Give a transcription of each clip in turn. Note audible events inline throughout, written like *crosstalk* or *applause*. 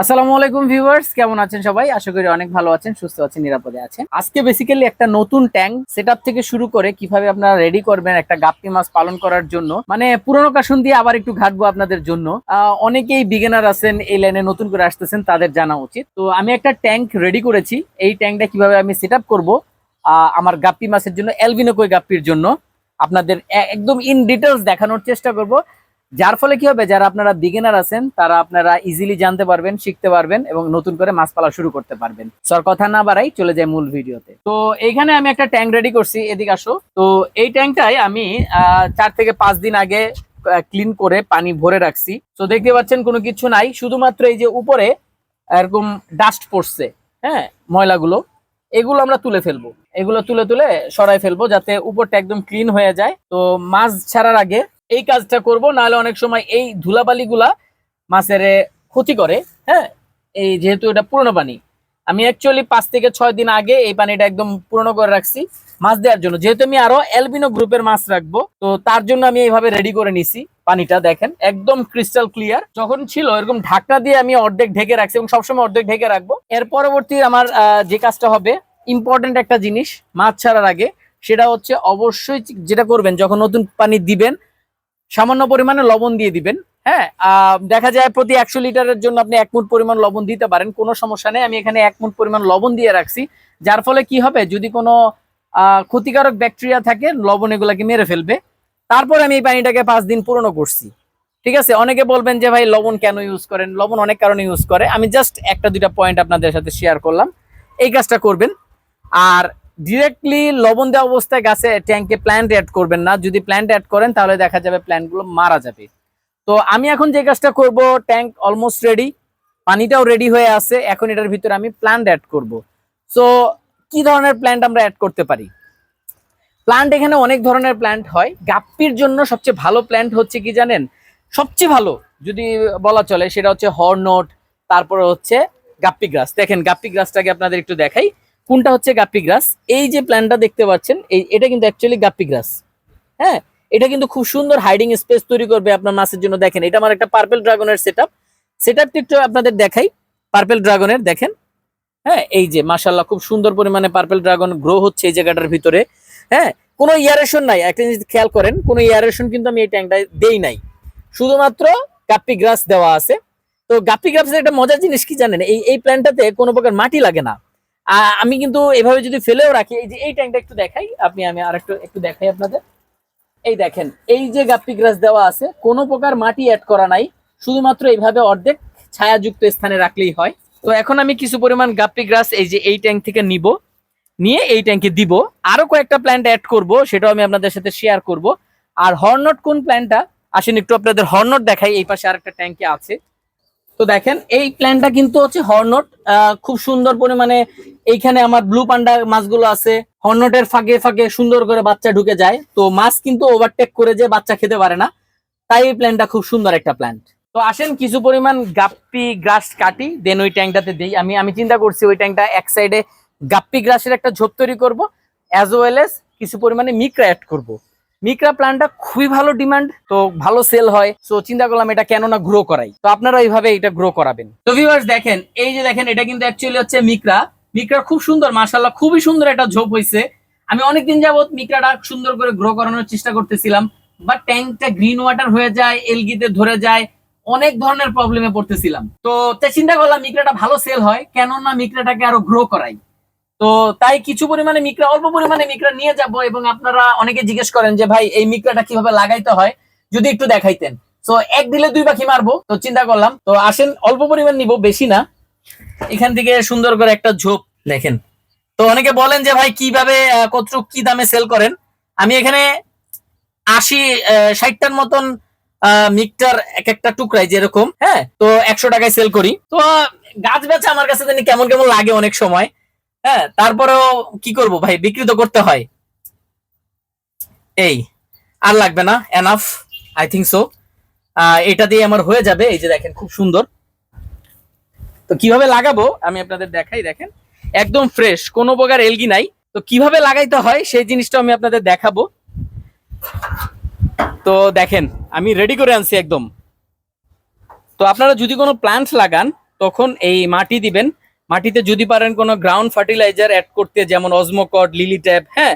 আসসালামু আলাইকুম ভিউয়ার্স, কেমন আছেন সবাই? আশা করি অনেক ভালো আছেন, সুস্থ আছেন, নিরাপদে আছেন। আজকে বেসিক্যালি একটা নতুন ট্যাঙ্ক সেটআপ থেকে শুরু করে কীভাবে আপনারা রেডি করবেন একটা গাপ্পি মাছ পালন করার জন্য। মানে পুরনো কাশন দিয়ে আবার একটু ঘাটবো আপনাদের জন্য। অনেকেই বিগিনার আছেন, এই লাইনে নতুন করে আসতেছেন, তাদের জানা উচিত। তো আমি একটা ট্যাঙ্ক রেডি করেছি। এই ট্যাঙ্কটা কীভাবে আমি সেট আপ করব আমার গাপ্পি মাছের জন্য কই গাপ্পির জন্য। আপনাদের একদম ইন ডিটেলস দেখানোর চেষ্টা করব। যার ফলে কি হবে, যারা আপনারা বিগিনার আছেন, তারা আপনারা ইজিলি জানতে পারবেন, শিখতে পারবেন এবং নতুন করে মাছ পালা শুরু করতে পারবেন। সর কথা না বাড়াই চলে যায় মূল ভিডিওতে। তো এইখানে আমি একটা ট্যাঙ্ক রেডি করছি, এদিকে আসো। তো এই ট্যাঙ্কটাই আমি চার থেকে পাঁচ দিন আগে ক্লিন করে পানি ভরে রাখছি। তো দেখতে পাচ্ছেন কোনো কিছু নাই, শুধুমাত্র এই যে উপরে, এরকম ডাস্ট পড়ছে হ্যাঁ ময়লাগুলো। এগুলো আমরা তুলে ফেলব। এগুলো তুলে তুলে সরাই ফেলব, যাতে উপরটা একদম ক্লিন হয়ে যায়। তো মাছ ছাড়ার আগে এই কাজটা করব, নাহলে অনেক সময় এই ধুলাবালিগুলা মাছের ক্ষতি করে হ্যাঁ? এই যেহেতু এটা পুরনো পানি। আমি অ্যাকচুয়ালি পাঁচ থেকে ছয় দিন আগে এই পানিটা একদম পুরনো করে রাখছি মাছ দেওয়ার জন্য। যেহেতু আমি আরও অ্যালবিনো গ্রুপের মাছ রাখব, তো তার জন্য আমি এইভাবে রেডি করে নিছি পানিটা, দেখেন। একদম ক্রিস্টাল ক্লিয়ার যখন ছিল, এরকম ঢাকনা দিয়ে আমি অর্ধেক ঢেকে রাখছি এবং সবসময় অর্ধেক ঢেকে রাখব। এর পরবর্তী আমার যে কাজটা হবে ইম্পর্টেন্ট একটা জিনিস মাছ ছাড়ার আগে, সেটা হচ্ছে অবশ্যই যেটা করবেন, যখন নতুন পানি দিবেন সামান্য পরিমাণে লবণ দিয়ে দিবেন হ্যাঁ? দেখা যায় প্রতি একশো লিটারের জন্য আপনি এক মুট পরিমাণ লবণ দিতে পারেন, কোনো সমস্যা নেই। আমি এখানে এক মুট পরিমাণ লবণ দিয়ে রাখছি, যার ফলে কি হবে, যদি কোনো ক্ষতিকারক ব্যাকটেরিয়া থাকে, লবণ এগুলাকে মেরে ফেলবে। তারপর আমি এই পানিটাকে পাঁচ দিন পুরনো করছি, ঠিক আছে? অনেকে বলবেন যে, ভাই, লবণ কেন ইউজ করেন? লবণ অনেক কারণে ইউজ করে। আমি জাস্ট একটা দুইটা পয়েন্ট আপনাদের সাথে শেয়ার করলাম। এই কাজটা করবেন। আর ডিরেক্টলি লবণ দেওয়া অবস্থায় গাছে ট্যাঙ্কে প্ল্যান্ট অ্যাড করবেন না। যদি প্ল্যান্ট অ্যাড করেন, তাহলে দেখা যাবে প্ল্যান্টগুলো মারা যাবে। তো আমি এখন যে কাজটা করব ট্যাঙ্ক অলমোস্ট রেডি পানিটাও রেডি হয়ে আছে, এখন এটার ভিতরে আমি প্ল্যান্ট অ্যাড করব। সো কি ধরনের প্ল্যান্ট আমরা অ্যাড করতে পারি? প্ল্যান্ট এখানে অনেক ধরনের প্ল্যান্ট হয়। গাপ্পির জন্য সবচেয়ে ভালো প্ল্যান্ট হচ্ছে কি জানেন? সবচেয়ে ভালো, যদি বলা চলে, সেটা হচ্ছে হর্নট তারপরে হচ্ছে গাপ্পি গ্রাস দেখেন গাপ্পি গ্রাসটাকে আপনাদের একটু দেখাই। কোনটা হচ্ছে গাপ্পি গ্রাস? এই যে প্ল্যান্টটা দেখতে পাচ্ছেন, এই, এটা কিন্তু অ্যাকচুয়ালি গাপ্পি গ্রাস। হ্যাঁ এটা কিন্তু খুব সুন্দর হাইডিং স্পেস তৈরি করবে আপনার মাছের জন্য। দেখেন, এটা আমার একটা পার্পেল ড্রাগনের সেট আপ সেট আপটি একটু আপনাদের দেখাই। পার্পেল ড্রাগনের দেখেন। হ্যাঁ এই যে মাশাল্লাহ খুব সুন্দর পরিমাণে পার্পেল ড্রাগন গ্রো হচ্ছে এই জায়গাটার ভিতরে। হ্যাঁ কোনো ইয়ারেশন নাই। একটা জিনিস খেয়াল করেন, কোনো ইয়ারেশন কিন্তু আমি এই ট্যাঙ্কটায় দেই নাই। শুধুমাত্র গাপ্পি গ্রাস দেওয়া আছে। তো গাপ্পি গ্রাসের একটা মজার জিনিস কি জানেন? এই এই প্ল্যান্টটাতে কোনো প্রকার মাটি লাগে না। আমি কিন্তু এভাবে যদি ফেলেও রাখি, এই যে এই ট্যাঙ্কটা একটু দেখাই, আপনি, আমি আর একটু একটু দেখাই আপনাদের। এই দেখেন, এই যে গাপ্পি গ্রাস দেওয়া আছে, কোনো প্রকার মাটি অ্যাড করা নাই, শুধুমাত্র এইভাবে অর্ধেক ছায়াযুক্ত স্থানে রাখলেই হয়। তো এখন আমি কিছু পরিমাণ গাপ্পি গ্রাস এই যে এই ট্যাঙ্ক থেকে নিব, নিয়ে এই ট্যাঙ্কে দিব। আরও কয়েকটা প্ল্যান্ট অ্যাড করব, সেটাও আমি আপনাদের সাথে শেয়ার করব। আর হর্নট কোন প্ল্যান্টটা আসেন একটু আপনাদের হর্নট দেখাই, এই পাশে আরেকটা ট্যাঙ্কে আছে। তো দেখেন, এই প্ল্যানটা কিন্তু হচ্ছে হর্নট খুব সুন্দর পরিমাণে এইখানে আমার ব্লু পান্ডা মাছগুলো আছে। হর্নটের ফাঁকে ফাঁকে সুন্দর করে বাচ্চা ঢুকে যায়। তো মাছ কিন্তু ওভারটেক করে যে বাচ্চা খেতে পারে না। তাই এই প্ল্যানটা খুব সুন্দর একটা প্ল্যান্ট তো আসেন, কিছু পরিমাণ গাপ্পি গ্রাস কাটি দেন ওই ট্যাঙ্কটাতে দিই। আমি আমি চিন্তা করছি ওই ট্যাঙ্কটা এক সাইডে গাপ্পি গ্রাসের একটা ঝোপ তৈরি করব। অ্যাজ ওয়েল এস কিছু পরিমাণে মিক্রা অ্যাড করব। মিক্রা প্ল্যান্টটা খুবই ভালো ডিমান্ড তো ভালো সেল হয়। সো চিন্তা করলাম এটা কেন না গ্রো করাই। তো আপনারা এইভাবে এটা গ্রো করাবেন। তো ভিউয়ার্স দেখেন, এই যে দেখেন, এটা কিন্তু অ্যাকচুয়ালি হচ্ছে মিক্রা মিক্রা খুব সুন্দর মাশাল্লাহ খুবই সুন্দর একটা ঝোপ হয়েছে আমি অনেকদিন যাবত মিক্রাটা সুন্দর করে গ্রো করানোর চেষ্টা করতেছিলাম বাট ট্যাঙ্কটা গ্রিন ওয়াটার হয়ে যায়, এলগিতে ধরে যায়, অনেক ধরনের প্রবলেমে পড়তেছিলাম। তো চিন্তা করলাম মিক্রাটা ভালো সেল হয় কেন না মিক্রাটাকে আরও গ্রো করাই। তো তাই কিছু পরিমাণে মিক্রা অল্প পরিমাণে মিক্রা নিয়ে যাব এবং আপনারা অনেকে জিজ্ঞেস করেন যে ভাই এই মিক্রাটা কীভাবে লাগাইতে হয়? যদি একটু দেখাইতেন। তো এক দিলে দুই পাখি মারবো তো চিন্তা করলাম। তো আসেন অল্প পরিমাণ নিব বেশি না। এখান থেকে সুন্দর করে একটা ঝোপ দেখেন। তো অনেকে বলেন যে ভাই কীভাবে আহ, কতটুক কি দামে সেল করেন? আমি এখানে আশি ষাটটার মতন মিক্টার এক একটা টুকরাই যেরকম হ্যাঁ? তো একশো টাকায় সেল করি। তো গাছ বেচা আমার কাছে কেমন কেমন লাগে অনেক সময়। হ্যাঁ তারপরেও কি করব ভাই? বিক্রি তো করতে হয়। এই, আর লাগবে না? এনাফ আই থিঙ্ক সো এটা দিয়ে আমার হয়ে যাবে। এই যে দেখেন, খুব সুন্দর। তো কীভাবে লাগাবো? আমি আপনাদের দেখাই, দেখেন। একদম ফ্রেশ কোনো প্রকার এলগি নাই। তো কীভাবে লাগাইতে হয়, সেই জিনিসটা আমি আপনাদের দেখাবো। তো দেখেন, আমি রেডি করে আনছি একদম। তো আপনারা যদি কোনো প্ল্যান্ট লাগান, তখন এই মাটি দিবেন। মাটিতে যদি পারেন কোনো গ্রাউন্ড ফার্টিলাইজার অ্যাড করতে, যেমন অজমোকট লিলি ট্যাপ হ্যাঁ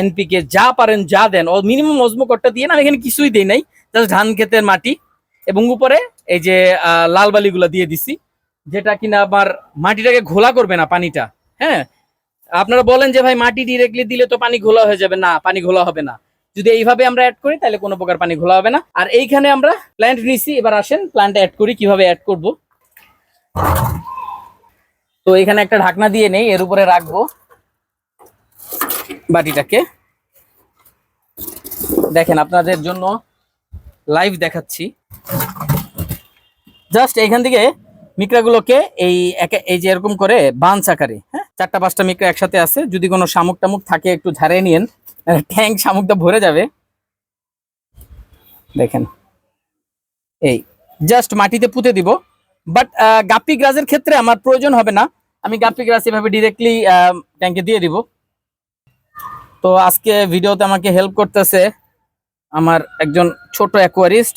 এনপিকে যা পারেন, যা দেন। মিনিমাম অজমোকটটা দিয়ে না এখানে কিছুই দিই নাই জাস্ট ধান ক্ষেতের মাটি। এবং উপরে এই যে লাল বালিগুলো দিয়ে দিছি, যেটা কিনা আমার মাটিটাকে ঘোলা করবে না পানিটা হ্যাঁ। আপনারা বলেন যে, ভাই, মাটি ডিরেক্টলি দিলে তো পানি ঘোলা হয়ে যাবে। না, পানি ঘোলা হবে না। যদি এইভাবে আমরা অ্যাড করি, তাহলে কোনো প্রকার পানি ঘোলা হবে না। আর এইখানে আমরা প্ল্যান্ট নিছি, এবার আসেন প্ল্যান্ট অ্যাড করি, কীভাবে অ্যাড করব। তো এখানে একটা ঢাকনা দিয়ে নেই, এর উপরে রাখব বাটিটাকে। দেখেন, আপনাদের জন্য লাইভ দেখাচ্ছি। জাস্ট এইখান থেকে মিকড়াগুলোকে এই এই যে এরকম করে বাঞ্চ আকারে হ্যাঁ? চারটা, পাঁচটা মিকড়া একসাথে আছে। যদি কোনো শামুক টামুক থাকে, একটু ঝাড়িয়ে নিয়েন ট্যাঙ্ক শামুকটা ভরে যাবে। দেখেন, এই জাস্ট মাটিতে পুঁতে দিব। বাট গাপ্পি গ্রাসের ক্ষেত্রে আমার প্রয়োজন হবে না। আমি গাপ্পি গ্রাস এভাবে ডিরেক্টলি ট্যাঙ্কে দিয়ে দিব। তো আজকে ভিডিওতে আমাকে হেল্প করতেছে আমার একজন ছোট অ্যাকোয়ারিস্ট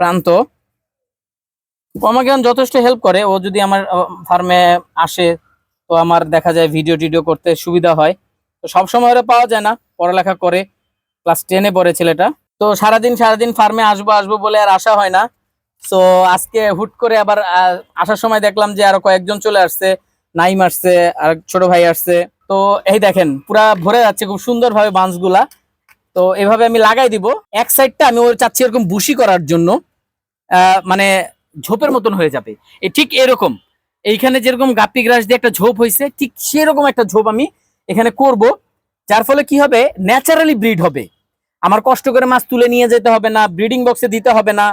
প্রান্ত। ও আমাকে যথেষ্ট হেল্প করে। ও যদি আমার ফার্মে আসে, তো আমার দেখা যায় ভিডিও টিডিও করতে সুবিধা হয়। তো সব সময় পাওয়া যায় না, পড়ালেখা করে ক্লাস টেনে পড়ে ছেলেটা। তো সারাদিন সারাদিন ফার্মে আসব আসব বলে আর আসা হয় না। তো আজকে হুট করে আবার আসার সময় দেখলাম যে আরও কয়েকজন চলে আসছে। নাইম আসছে, আর ছোট ভাই আসছে। তো এই দেখেন, পুরা ভরে যাচ্ছে খুব সুন্দর ভাবে বাঁশগুলা। তো এভাবে আমি লাগাই দিব। এক সাইডটা আমি ওর চাচ্ছি এরকম বুশি করার জন্য। মানে ঝোপের মতন হয়ে যাবে। এই ঠিক এরকম। এইখানে যেরকম গাপ্পি গ্রাস দিয়ে একটা ঝোপ হয়েছে ঠিক সেরকম একটা ঝোপ আমি এখানে করব। যার ফলে কি হবে? ন্যাচারালি ব্রিড হবে। আমার কষ্ট করে মাছ তুলে নিয়ে যেতে হবে না, ব্রিডিং বক্সে দিতে হবে না।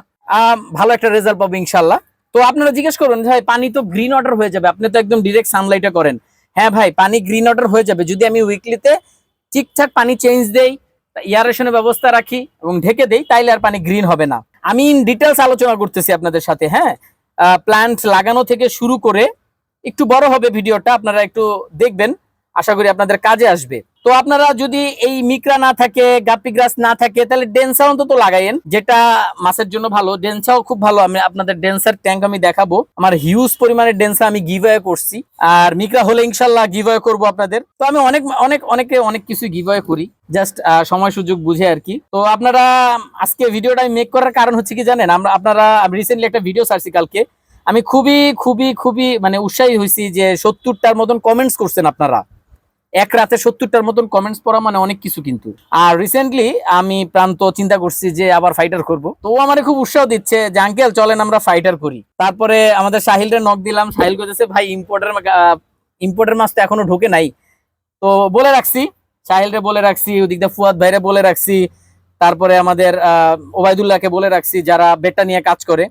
ভালো একটা রেজাল্ট পাবো ইনশাল্লাহ। তো আপনারা জিজ্ঞেস করুন ভাই, পানি তো গ্রিন অর্ডার হয়ে যাবে। আপনি তো একদম ডিরেক্ট সানলাইটে করেন। হ্যাঁ ভাই, পানি গ্রিন অর্ডার হয়ে যাবে। যদি আমি উইকলিতে ঠিকঠাক পানি চেঞ্জ দেই ইয়ারেশনের ব্যবস্থা রাখি এবং ঢেকে দেই, তাইলে আর পানি গ্রিন হবে না। আমি ইন ডিটেলস আলোচনা করতেছি আপনাদের সাথে হ্যাঁ? প্ল্যান্ট লাগানো থেকে শুরু করে একটু বড় হবে ভিডিওটা, আপনারা একটু দেখবেন। আশা করি আপনাদের কাজে আসবে। তো আপনারা যদি এই মিকরা না থাকে গাপি গ্রাস না থাকে, তাহলে ডেন্সা অন্তত লাগাইয়েন যেটা মাছের জন্য ভালো। ডেন্সাও খুব ভালো। আমি আপনাদের ডেন্সার ট্যাঙ্ক আমি দেখাবো। আমার হিউজ পরিমাণে ডেন্সা আমি গিভ করছি। আর মিকরা হলে ইনশাল্লাহ গিভ করব আপনাদের। তো আমি অনেক অনেক, অনেকে অনেক কিছু গিভ করি। জাস্ট সময় সুযোগ বুঝে আর কি। তো আপনারা, আজকে ভিডিওটা আমি মেক করার কারণ হচ্ছে কি জানেন? আমরা, আপনারা রিসেন্টলি একটা ভিডিও ছাড়ছি কালকে। আমি খুবই খুবই খুবই মানে উৎসাহী হয়েছি যে সত্তরটার মতন কমেন্টস করছেন আপনারা। এক রাতে সত্তরটার মতন কমেন্টস পড়া মানে অনেক কিছু কিন্তু। আর রিসেন্টলি আমি প্রান্ত চিন্তা করছি যে আবার ফাইটার করব। তো ও আমারে খুব উৎসাহ দিচ্ছে যে, আঙ্কেল, চলেন আমরা ফাইটার করি। তারপরে আমাদের সাহিলরে নক দিলাম। সাহিল করেছে ভাই ইম্পোর্টার ইম্পোর্টার মাছ তো এখনও ঢোকে নাই। তো বলে রাখছি, সাহিলরে বলে রাখছি, ওদিক দিয়ে ফুয়াদ ভাইরে বলে রাখছি। তারপরে আমাদের ওবায়দুল্লাহকে বলে রাখছি, যারা বেডটা নিয়ে কাজ করে,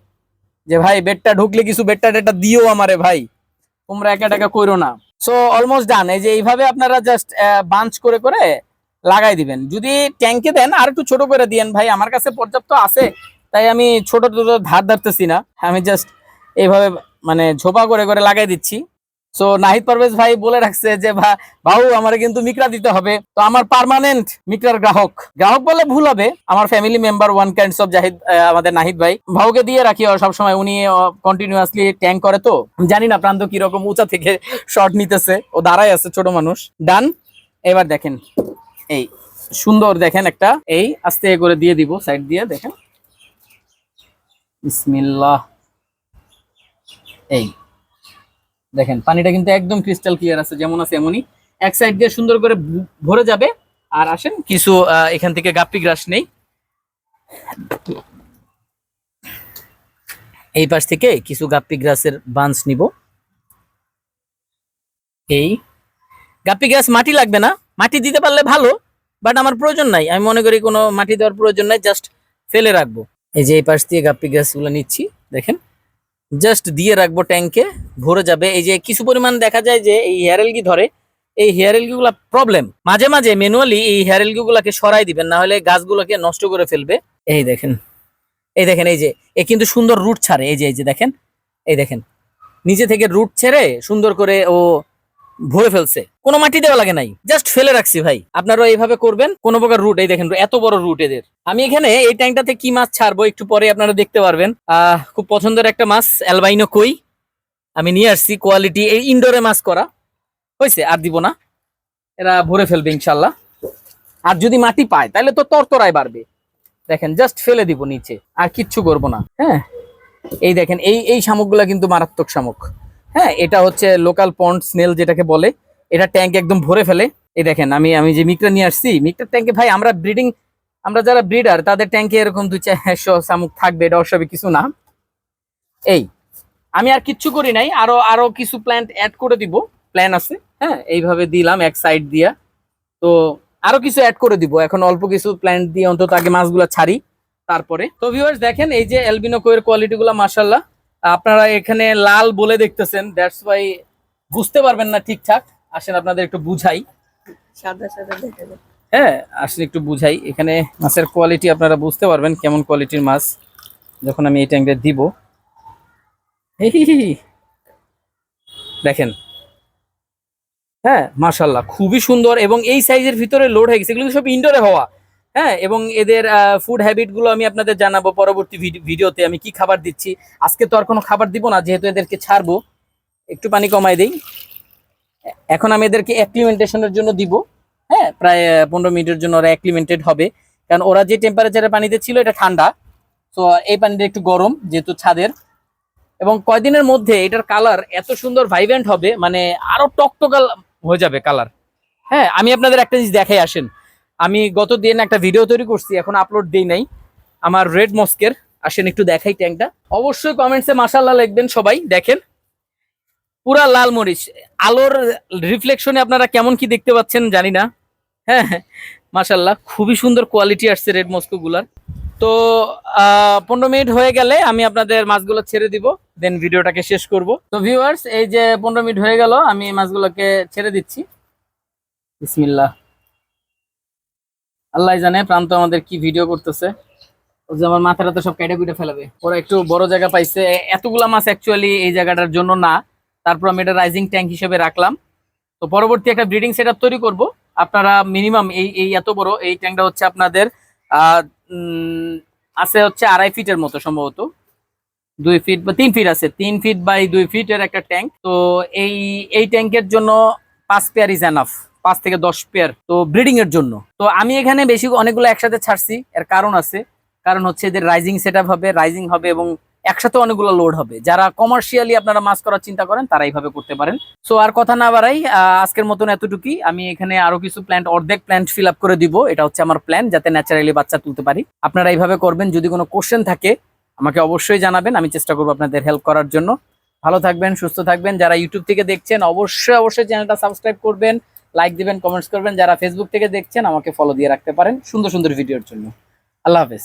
যে, ভাই, বেডটা ঢুকলে কিছু বেডটা টেডটা দিও আমারে ভাই। তোমরা একা টাকা কইরো না। সো অলমোস্ট ডান এই যে এইভাবে আপনারা জাস্ট বাঞ্চ করে করে লাগাই দিবেন। যদি ট্যাঙ্কে দেন আর একটু ছোট করে দিয়েন ভাই, আমার কাছে পর্যাপ্ত আছে, তাই আমি ছোট ছোট ধার ধারতেছি না। আমি জাস্ট এইভাবে মানে ঝোপা করে করে লাগাই দিচ্ছি। সো নাহিদ পারভেজ ভাই বলে রাখছে যে ভাউ, আমার কিন্তু মিকরা দিতে হবে। তো আমার পার্মানেন্ট মিকরার গ্রাহক। গ্রাহক বলে ভুল হবে। আমার family member one kinds of Zahid আমাদের নাহিদ ভাই। ভাউকে দিয়ে রাখি সব সময় উনি কন্টিনিউয়াসলি ট্যাঙ্ক করে তো। জানি না প্রান্ত কীরকম উঁচা থেকে শর্ট নিতেছে। ও দাঁড়ায় আছে, ছোট মানুষ। ডান এবার দেখেন। এই, সুন্দর দেখেন একটা। এই, আস্তে করে দিয়ে দিব সাইড দিয়ে দেখেন। বিসমিল্লাহ। এই। দেখেন, পানিটা কিন্তু একদম ক্রিস্টাল ক্লিয়ার আছে, যেমন আছে এমনই। এক সাইড দিয়ে সুন্দর করে ভরে যাবে। আর আসেন, কিছু এখান থেকে গাপ্পি গ্রাস নেই। এই পাশ থেকে কিছু গাপ্পি গ্রাসের বাঞ্চ নিব। এই গাপ্পি গ্রাস মাটি লাগবে না। মাটি দিতে পারলে ভালো বাট আমার প্রয়োজন নাই। আমি মনে করি কোনো মাটি দেওয়ার প্রয়োজন নাই জাস্ট ফেলে রাখব। এই যে এই পাশ দিয়ে গাপ্পি গ্রাসগুলো নিচ্ছি, দেখেন। জাস্ট দিয়ে রাখব ট্যাঙ্কে ভরে যাবে। এই যে কিছু পরিমাণ দেখা যায় যে এই হেয়ার এলগি ধরে, এই হেয়ার এলগি গুলা প্রবলেম মাঝে মাঝে ম্যানুয়ালি এই হেয়ার এলগি গুলাকে সরাই দিবেন, না হলে গাছগুলোকে নষ্ট করে ফেলবে। এই দেখেন এই দেখেন, এই যে, এ কিন্তু সুন্দর রুট ছাড়ে। এই যে এই যে দেখেন, এই দেখেন নিচে থেকে রুট ছেড়ে সুন্দর করে ও ভরে ফেলছে। কোনো মাটি দেওয়া লাগে নাই জাস্ট ফেলে রাখছি ভাই। আপনারা এইভাবে করবেন, কোনো প্রকার রুট এই দেখেন, এত বড় রুট এদের। আমি এখানে এই ট্যাঙ্কটাতে কি মাছ ছাড়বো একটু পরে আপনারা দেখতে পারবেন। আহ, খুব পছন্দের একটা মাছ অ্যালবাইনো কই আমি নিয়ে আসছি কোয়ালিটি এই ইনডোরে মাছ করা। হয়েছে আর দিব না। এরা ভরে ফেলবে ইনশাল্লাহ। আর যদি মাটি পায় তাহলে তো তরতরায় বাড়বে। দেখেন জাস্ট ফেলে দিব নিচে, আর কিচ্ছু করব না। হ্যাঁ? এই দেখেন, এই এই শামুকগুলা কিন্তু মারাত্মক শামুক। হ্যাঁ এটা হচ্ছে লোকাল পন্ড স্নেল যেটাকে বলে। এটা ট্যাঙ্ক একদম ভরে ফেলে। এই দেখেন, আমি আমি যে মিকটা নিয়ে আসছি মিকটার ট্যাঙ্কে ভাই, আমরা ব্রিডিং আমরা যারা ব্রিডার তাদের ট্যাঙ্কে এরকম দুই চারশো শামুক থাকবে, এটা অসবে কিছু না। এই আমি আর কিচ্ছু করি নাই আরও আরও কিছু প্ল্যান্ট অ্যাড করে দিব প্ল্যান আছে হ্যাঁ? এইভাবে দিলাম এক সাইড দিয়া। তো আরও কিছু অ্যাড করে দিব এখন অল্প কিছু প্ল্যান্ট দিয়ে অন্তত আগে মাছগুলো ছাড়ি তারপরে। তো ভিউয়ার্স দেখেন এই যে অ্যালবিনো কোয়ের কোয়ালিটি গুলো মাসাল্লাহ আপনারা এখানে লাল বলে দেখতেছেন দ্যাটস ওয়াই বুঝতে পারবেন না ঠিকঠাক। আসেন আপনাদের একটু বুঝাই। সাদা সাদা দেখা হ্যাঁ আসলে একটু বুঝাই। এখানে মাছের কোয়ালিটি আপনারা বুঝতে পারবেন কেমন কোয়ালিটির মাছ। যখন আমি এই ট্যাঙ্কে দিব। *laughs* দেখেন। হ্যাঁ মার্শাল্লাহ খুবই সুন্দর এবং এই সাইজের ভিতরে লোড হয়ে গেছে। এগুলো সব ইনডোরে হওয়া। হ্যাঁ এবং এদের ফুড হ্যাবিটগুলো আমি আপনাদের জানাব পরবর্তী ভিডিওতে। আমি কি খাবার দিচ্ছি? আজকে তো আর কোনো খাবার দিব না, যেহেতু এদেরকে ছাড়বো। একটু পানি কমাই দেই। এখন আমি এদেরকে অ্যাক্লিমেন্টেশনের জন্য দিব। হ্যাঁ প্রায় পনেরো মিনিটের জন্য ওরা অ্যাক্লিমেন্টেড হবে। কারণ ওরা যে টেম্পারেচারে পানিতে ছিল, এটা ঠান্ডা। তো এই পানিটা একটু গরম, যেহেতু ছাদের। এবং কয়দিনের মধ্যে এটার কালার এত সুন্দর ভাইব্রেন্ট হবে মানে আরও টকটকাল হয়ে যাবে কালার হ্যাঁ আমি আপনাদের একটা জিনিস দেখাই, আসেন। আমি গত দিন একটা ভিডিও তৈরি করছি, এখন আপলোড দিই নাই। আমার রেড মস্কের আসেন একটু দেখাই ট্যাঙ্কটা অবশ্যই কমেন্টসে মাসাল্লাহ লিখবেন সবাই, দেখেন। পুরা লাল মরিচ, আলোর রিফ্লেকশনে আপনারা কেমন কি দেখতে পাচ্ছেন জানি না। হ্যাঁ মাসাল্লাহ খুবই সুন্দর কোয়ালিটি আসছে রেড মস্কোগুলার তো পনেরো মিনিট হয়ে গেলে আমি আপনাদের মাছগুলো ছেড়ে দিব। দেন ভিডিওটাকে শেষ করব। তো ভিউয়ার্স এই যে পনেরো মিনিট হয়ে গেল, আমি মাছগুলোকে ছেড়ে দিচ্ছি। বিসমিল্লাহ। আল্লাহ জানে প্রান্ত আমাদের কি ভিডিও করতেছে। ও যে আমার মাথাটা তো সব কেটে কুটে ফেলাবে। ওরা একটু বড় জায়গা পাইছে। এতগুলা মাছ অ্যাকচুয়ালি এই জায়গাটার জন্য না। তারপর আমি এটা রাইজিং ট্যাঙ্ক হিসেবে রাখলাম। তো পরবর্তী একটা ব্রিডিং সেট তৈরি করব। আপনারা মিনিমাম এই এই এত বড়, এই ট্যাঙ্কটা হচ্ছে আপনাদের আছে হচ্ছে আড়াই ফিটের মতো সম্ভবত। দুই ফিট বা তিন ফিট আছে, তিন ফিট বাই দুই ফিটের একটা ট্যাঙ্ক তো এই এই ট্যাঙ্কের জন্য পাঁচ পেয়ার ইজ এনাফ পাঁচ থেকে দশ পেয়ার তো ব্রিডিং এর জন্য। তো আমি এখানে বেশি অনেকগুলো একসাথে ছাড়ছি, এর কারণ আছে। কারণ হচ্ছে এদের রাইজিং সেট হবে রাইজিং হবে এবং একসাথে অনেকগুলো লোড হবে। যারা কমার্শিয়ালি আপনারা মাছ করার চিন্তা করেন, তারা এইভাবে করতে পারেন। সো আর কথা না বাড়াই আজকের মতন এতটুকুই। আমি এখানে আরও কিছু প্ল্যান্ট অর্ধেক প্ল্যান্ট ফিল করে দিব। এটা হচ্ছে আমার প্ল্যান যাতে ন্যাচারালি বাচ্চা তুলতে পারি। আপনারা এইভাবে করবেন। যদি কোনো কোশ্চেন থাকে আমাকে অবশ্যই জানাবেন, আমি চেষ্টা করব আপনাদের হেল্প করার জন্য। ভালো থাকবেন, সুস্থ থাকবেন। যারা ইউটিউব থেকে দেখছেন, অবশ্যই অবশ্যই চ্যানেলটা সাবস্ক্রাইব করবেন লাইক দিবেন কমেন্টস করবেন। যারা ফেসবুক থেকে দেখছেন, আমাকে ফলো দিয়ে রাখতে পারেন সুন্দর সুন্দর ভিডিওর জন্য। আল্লাহ হাফেজ।